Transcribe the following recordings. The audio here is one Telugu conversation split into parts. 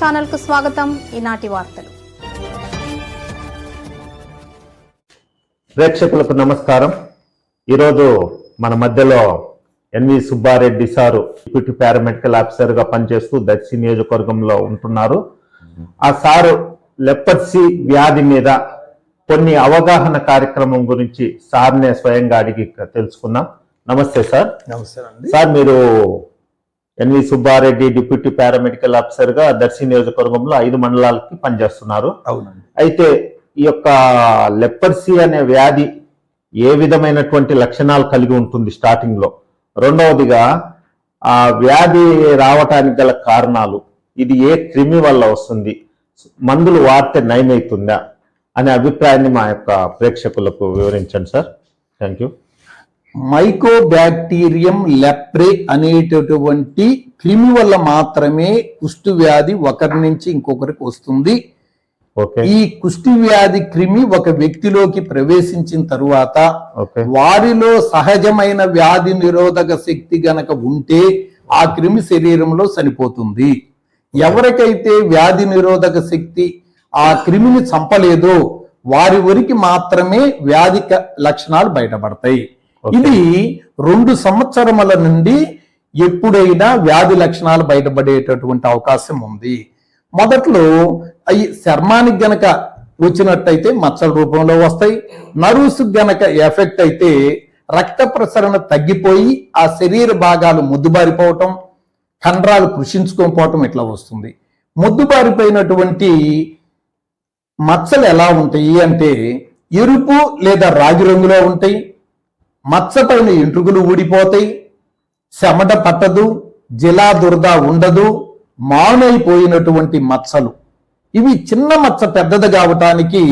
న్యూస్ ఎరవెల్ సెవెన్ ఛానల్కు స్వాగతం. ఈనాటి వార్తలు. ప్రేక్షకులకు నమస్కారం. ఈరోజు మన మధ్యలో NV Subbareddy sir deputy paramedical ఆఫీసర్గా పనిచేస్తూ దర్శి నియోజకవర్గంలో ఉంటున్నారు. ఆ సారు లెపర్సీ వ్యాధి మీద కొన్ని అవగాహన కార్యక్రమం గురించి సార్నే స్వయంగా అడిగి తెలుసుకుందాం. నమస్తే సార్. నమస్తే అండి. సార్ మీరు ఎన్వి సుబ్బారెడ్డి డిప్యూటీ పారామెడికల్ ఆఫీసర్గా దర్శి నియోజకవర్గంలో ఐదు మండలాలకి పనిచేస్తున్నారు. అవునండి. అయితే ఈ యొక్క లెపర్సీ అనే వ్యాధి ఏ విధమైనటువంటి లక్షణాలు కలిగి ఉంటుంది స్టార్టింగ్లో? రెండవదిగా ఆ వ్యాధి రావటానికి గల కారణాలు. ఇది ఏ క్రిమి వల్ల వస్తుంది? మందులు వాడితే నయమవుతుందా అనే అభిప్రాయాన్ని మా యొక్క ప్రేక్షకులకు వివరించండి sir. Thank you mycobacterium leprae అనేటటువంటి క్రిమి వల్ల మాత్రమే కుష్టు వ్యాధి ఒకరి నుంచి ఇంకొకరికి వస్తుంది. ఈ కుష్టి వ్యాధి క్రిమి ఒక వ్యక్తిలోకి ప్రవేశించిన తరువాత వారిలో సహజమైన వ్యాధి నిరోధక శక్తి గనక ఉంటే ఆ క్రిమి శరీరంలో చనిపోతుంది. ఎవరికైతే వ్యాధి నిరోధక శక్తి ఆ క్రిమిని చంపలేదో వారి వరకు మాత్రమే వ్యాధి లక్షణాలు బయటపడతాయి. ఇది రెండు సంవత్సరముల నుండి ఎప్పుడైనా వ్యాధి లక్షణాలు బయటపడేటటువంటి అవకాశం ఉంది. మొదట్లో అవి చర్మానికి గనక వచ్చినట్టయితే మచ్చల రూపంలో వస్తాయి. నరుసు గనక ఎఫెక్ట్ అయితే రక్త ప్రసరణ తగ్గిపోయి ఆ శరీర భాగాలు ముద్దుబారిపోవటం కండరాలు కృషించుకోకపోవటం ఇట్లా వస్తుంది. ముద్దుబారిపోయినటువంటి మచ్చలు ఎలా ఉంటాయి అంటే ఎరుపు లేదా రాగి రంగులో ఉంటాయి. మచ్చ ఇంట్రుగులు ఎంట్రుకలు ఊడిపోతాయి చెమట పట్టదు జిలా దురద ఉండదు మానైపోయినటువంటి మచ్చలు ఇవి చిన్న మచ్చ పెద్దది కావటానికి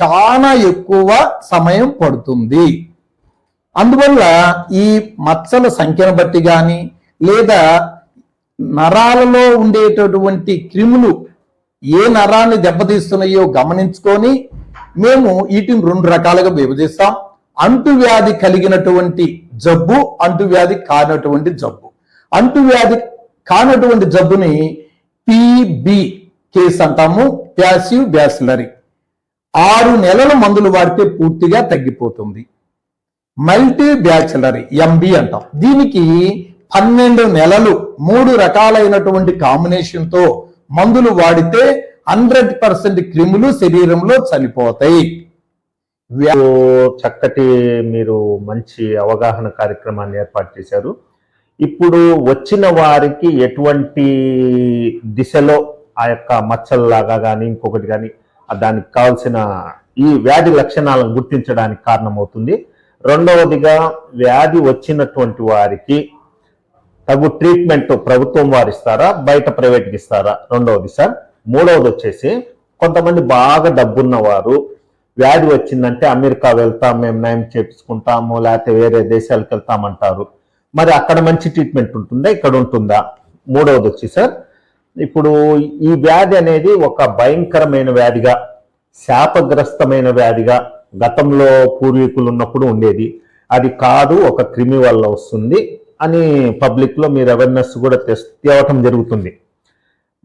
చాలా ఎక్కువ సమయం పడుతుంది. అందువల్ల ఈ మచ్చల సంఖ్యను బట్టి కానీ లేదా నరాలలో ఉండేటటువంటి క్రిములు ఏ నరాన్ని దెబ్బతీస్తున్నాయో గమనించుకొని మేము వీటిని రెండు రకాలుగా విభజిస్తాం. అంటువ్యాధి కలిగినటువంటి జబ్బు అంటువ్యాధి కానటువంటి జబ్బు. అంటువ్యాధి కానటువంటి జబ్బుని పిబి కేస్ అంటాము. ప్యాసివ్ బ్యాసిలరీ ఆరు నెలల మందులు వాడితే పూర్తిగా తగ్గిపోతుంది. మల్టీ బ్యాచిలరీ ఎంబి అంటాం. దీనికి పన్నెండు నెలలు మూడు రకాలైనటువంటి కాంబినేషన్తో మందులు వాడితే హండ్రెడ్ పర్సెంట్ క్రిములు శరీరంలో చనిపోతాయి. చక్కటి మీరు మంచి అవగాహన కార్యక్రమాన్ని ఏర్పాటు చేశారు. ఇప్పుడు వచ్చిన వారికి ఎటువంటి దిశలో ఆ యొక్క మచ్చల్లాగా కానీ ఇంకొకటి కానీ దానికి కావాల్సిన ఈ వ్యాధి లక్షణాలను గుర్తించడానికి కారణమవుతుంది. రెండవదిగా వ్యాధి వచ్చినటువంటి వారికి తగు ట్రీట్మెంట్ ప్రభుత్వం వారు ఇస్తారా బయట ప్రైవేట్కి ఇస్తారా? రెండవది సార్. మూడవది వచ్చేసి కొంతమంది బాగా డబ్బున్న వారు వ్యాధి వచ్చిందంటే అమెరికా వెళ్తాం మేము నయం చేపించుకుంటాము లేకపోతే వేరే దేశాలకు వెళ్తామంటారు. మరి అక్కడ మంచి ట్రీట్మెంట్ ఉంటుందా? ఇక్కడ ఉంటుందా? మూడవది వచ్చి సార్ ఇప్పుడు ఈ వ్యాధి అనేది ఒక భయంకరమైన వ్యాధిగా శాపగ్రస్తమైన వ్యాధిగా గతంలో పూర్వీకులు ఉన్నప్పుడు ఉండేది. అది కాదు ఒక క్రిమి వల్ల వస్తుంది అని పబ్లిక్లో మీరు అవేర్నెస్ కూడా తెస్- తేవటం జరుగుతుంది.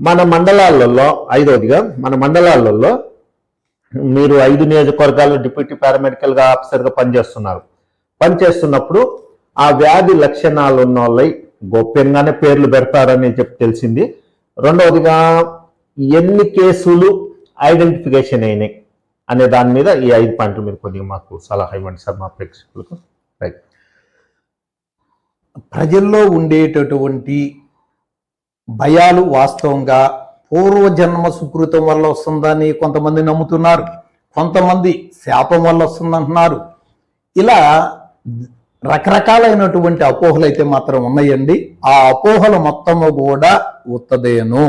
మన మండలాలలో ఐదవదిగా మన మండలాలలో మీరు ఐదు నియోజకవర్గాల్లో డిప్యూటీ పారామెడికల్గా ఆఫీసర్గా పనిచేస్తున్నారు. పనిచేస్తున్నప్పుడు ఆ వ్యాధి లక్షణాలు ఉన్న వాళ్ళై గోప్యంగానే పేర్లు పెడతారని చెప్పి తెలిసింది. రెండవదిగా ఎన్ని కేసులు ఐడెంటిఫికేషన్ అయినాయి అనే దాని మీద ఈ ఐదు పాయింట్లు మీరు కొద్దిగా మాకు సలహా ఇవ్వండి సార్ మా ప్రేక్షకులకు. రైట్ ప్రజల్లో ఉండేటటువంటి భయాలు వాస్తవంగా పూర్వజన్మ సుకృతం వల్ల వస్తుందని కొంతమంది నమ్ముతున్నారు కొంతమంది శాపం వల్ల వస్తుందంటున్నారు. ఇలా రకరకాలైనటువంటి అపోహలు అయితే మాత్రం ఉన్నాయండి. ఆ అపోహలు మొత్తము కూడా ఉత్తదేను.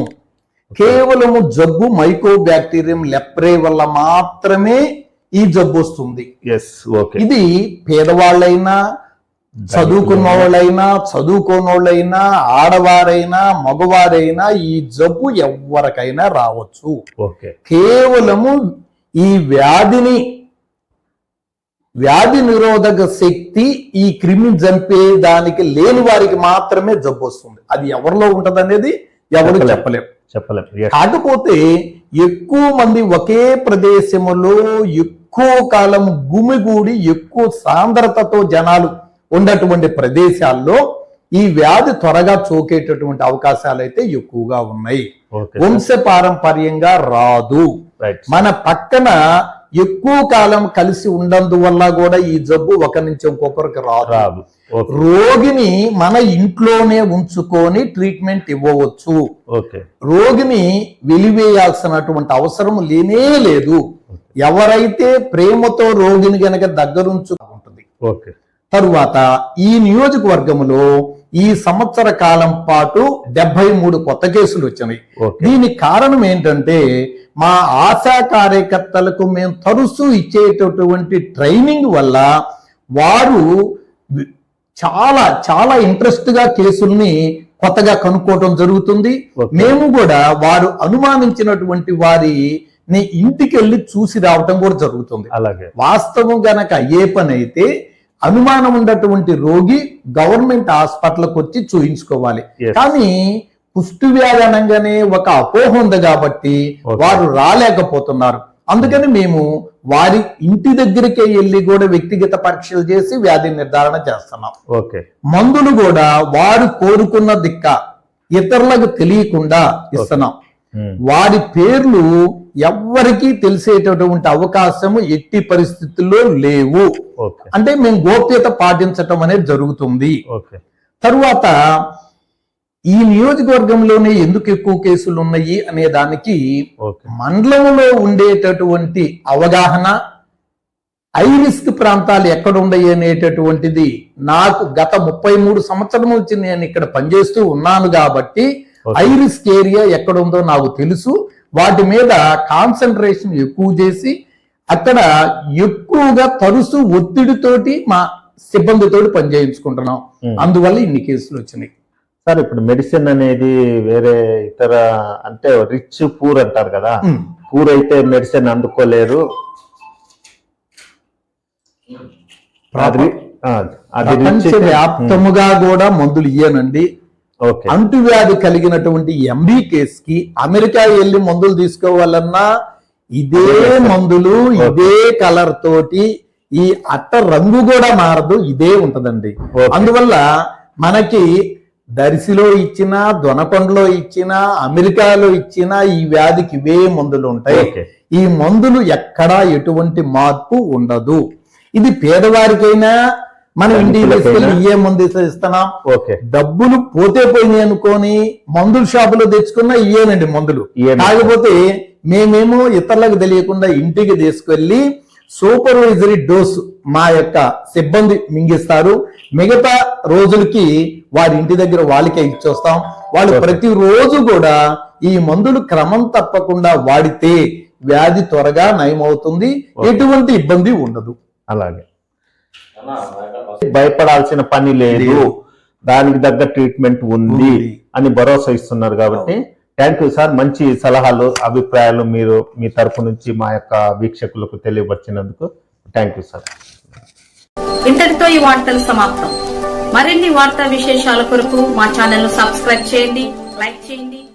కేవలము జబ్బు మైకో బ్యాక్టీరియం లెప్రే వల్ల మాత్రమే ఈ జబ్బు వస్తుంది. ఇది పేదవాళ్ళైనా చదువుకున్న వాళ్ళైనా చదువుకోనోళ్ళైనా ఆడవారైనా మగవారైనా ఈ జబ్బు ఎవరికైనా రావచ్చు. కేవలము ఈ వ్యాధిని వ్యాధి నిరోధక శక్తి ఈ క్రిమి చంపే దానికి లేని వారికి మాత్రమే జబ్బు వస్తుంది. అది ఎవరిలో ఉంటది అనేది ఎవరు చెప్పలేం. చెప్పలేం. చెప్పలేం. Yes. కాకపోతే ఎక్కువ మంది ఒకే ప్రదేశములో ఎక్కువ కాలం గుమిగూడి ఎక్కువ సాంద్రతతో జనాలు ఉన్నటువంటి ప్రదేశాల్లో ఈ వ్యాధి త్వరగా సోకేటటువంటి అవకాశాలు అయితే ఎక్కువగా ఉన్నాయి. ఓకే వంశ పారంపర్యంగా రాదు. రైట్ మన పక్కన ఎక్కువ కాలం కలిసి ఉండందువల్ల కూడా ఈ జబ్బు ఒక నుంచి ఇంకొకరికి రాదు. రోగిని మన ఇంట్లోనే ఉంచుకొని ట్రీట్మెంట్ ఇవ్వవచ్చు. ఓకే. రోగిని వెలివేయాల్సినటువంటి అవసరం లేనే లేదు. ఎవరైతే ప్రేమతో రోగిని గనక దగ్గరుంచు ఉంటుంది ఓకే. తరువాత ఈ నియోజకవర్గంలో ఈ సంవత్సర కాలం పాటు డెబ్బై మూడు కొత్త కేసులు వచ్చినాయి. దీనికి కారణం ఏంటంటే మా ఆశా కార్యకర్తలకు మేము తరచూ ఇచ్చేటటువంటి ట్రైనింగ్ వల్ల వారు చాలా చాలా ఇంట్రెస్ట్గా కేసుల్ని కొత్తగా కనుక్కోవటం జరుగుతుంది. మేము కూడా వారు అనుమానించినటువంటి వారిని ఇంటికి వెళ్ళి చూసి రావటం కూడా జరుగుతుంది. అలాగే. వాస్తవం గనక ఏ పని అయితే అనుమానం ఉన్నటువంటి రోగి గవర్నమెంట్ హాస్పిటల్కి వచ్చి చూయించుకోవాలి. కానీ కుష్టు వ్యాధి అనగానే ఒక అపోహ ఉంది కాబట్టి. వారు రాలేకపోతున్నారు అందుకని మేము వారి ఇంటి దగ్గరికే వెళ్ళి కూడా వ్యక్తిగత పరీక్షలు చేసి వ్యాధి నిర్ధారణ చేస్తున్నాం ఓకే మందులు కూడా వారు కోరుకున్న దిక్క ఇతరులకు తెలియకుండా ఇస్తున్నాం. వారి పేర్లు ఎవ్వరికీ తెలిసేటటువంటి అవకాశము ఎట్టి పరిస్థితుల్లో లేవు. అంటే మేము గోప్యత పాటించటం అనేది జరుగుతుంది. తరువాత ఈ నియోజకవర్గంలోనే ఎందుకు ఎక్కువ కేసులు ఉన్నాయి అనే దానికి మండలంలో ఉండేటటువంటి అవగాహన ఐ రిస్క్ ప్రాంతాలు ఎక్కడ ఉన్నాయి అనేటటువంటిది నాకు గత ముప్పై మూడు సంవత్సరం నుంచి నేను ఇక్కడ పనిచేస్తూ ఉన్నాను కాబట్టి. ఐ రిస్క్ ఏరియా ఎక్కడ ఉందో నాకు తెలుసు. వాటి మీద కాన్సన్ట్రేషన్ ఎక్కువ చేసి అక్కడ ఎక్కువగా తరచు ఒత్తిడితోటి మా సిబ్బందితోటి పనిచేయించుకుంటున్నాం. అందువల్ల ఇన్ని కేసులు వచ్చినాయి. సార్ ఇప్పుడు మెడిసిన్ అనేది వేరే ఇతర అంటే రిచ్ పూర్ అంటారు కదా. పూర్ అయితే మెడిసిన్ అందుకోలేరు. అది వ్యాప్తముగా కూడా మందులు ఇయ్యనండి. అంటువ్యాధి కలిగినటువంటి ఎంబీ కేస్కి అమెరికా వెళ్ళి మందులు తీసుకోవాలన్నా ఇదే మందులు ఇదే కలర్ తోటి ఈ అట్ట రంగు కూడా మారదు ఇదే ఉంటదండి. అందువల్ల మనకి దర్శిలో ఇచ్చిన దొనకొండలో ఇచ్చిన అమెరికాలో ఇచ్చిన ఈ వ్యాధికి ఇవే మందులు ఉంటాయి. ఈ మందులు ఎక్కడా ఎటువంటి మార్పు ఉండదు. ఇది పేదవారికైనా మనం ఇంటికి తీసుకెళ్ళి ఏ మందు ఇస్తున్నాం. ఓకే. డబ్బులు పోతే పోయినాయి అనుకొని మందుల షాపులో తెచ్చుకున్న ఇయ్యేనండి మందులు. కాకపోతే మేమేమో ఇతరులకు తెలియకుండా ఇంటికి తీసుకెళ్ళి సూపర్వైజరీ డోస్ మా యొక్క సిబ్బంది మింగిస్తారు. మిగతా రోజులకి వారి ఇంటి దగ్గర వాళ్ళకే ఇచ్చొస్తాం. వాళ్ళు Okay. ప్రతి రోజు కూడా ఈ మందులు క్రమం తప్పకుండా వాడితే వ్యాధి త్వరగా నయమవుతుంది. ఎటువంటి ఇబ్బంది ఉండదు. అలాగే. భయపడాల్సిన పని లేదు. దానికి తగ్గ ట్రీట్మెంట్ ఉంది. అని భరోసా ఇస్తున్నారు కాబట్టి థ్యాంక్ యూ సార్. మంచి సలహాలు అభిప్రాయాలు మీరు మీ తరపు నుంచి మా యొక్క వీక్షకులకు తెలియపరిచినందుకు థ్యాంక్ యూ సార్. ఇంతటితో ఈ వార్తలు సమాప్తం. మరిన్ని వార్తా విశేషాల కొరకు మా ఛానల్ను సబ్స్క్రైబ్ చేయండి లైక్ చేయండి.